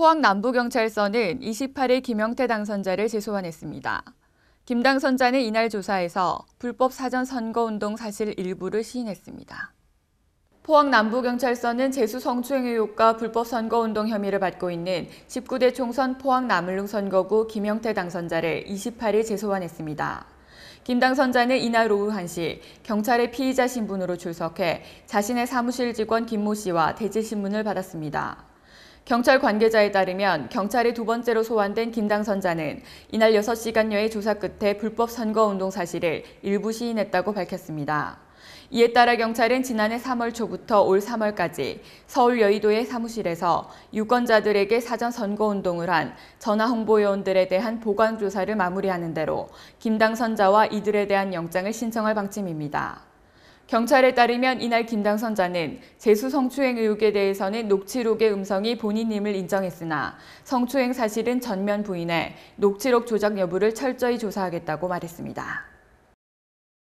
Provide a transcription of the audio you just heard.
포항 남부경찰서는 28일 김영태 당선자를 재소환했습니다. 김 당선자는 이날 조사에서 불법 사전 선거운동 사실 일부를 시인했습니다. 포항 남부경찰서는 재수 성추행 의혹과 불법 선거운동 혐의를 받고 있는 19대 총선 포항 남을릉 선거구 김영태 당선자를 28일 재소환했습니다. 김 당선자는 이날 오후 1시 경찰의 피의자 신분으로 출석해 자신의 사무실 직원 김모 씨와 대지 신문을 받았습니다. 경찰 관계자에 따르면 경찰이 두 번째로 소환된 김 당선자는 이날 6시간여의 조사 끝에 불법 선거운동 사실을 일부 시인했다고 밝혔습니다. 이에 따라 경찰은 지난해 3월 초부터 올 3월까지 서울 여의도의 사무실에서 유권자들에게 사전 선거운동을 한 전화 홍보요원들에 대한 보관 조사를 마무리하는 대로 김 당선자와 이들에 대한 영장을 신청할 방침입니다. 경찰에 따르면 이날 김 당선 자는 재수 성추행 의혹에 대해서는 녹취록의 음성이 본인임을 인정했으나 성추행 사실은 전면 부인해 녹취록 조작 여부를 철저히 조사하겠다고 말했습니다.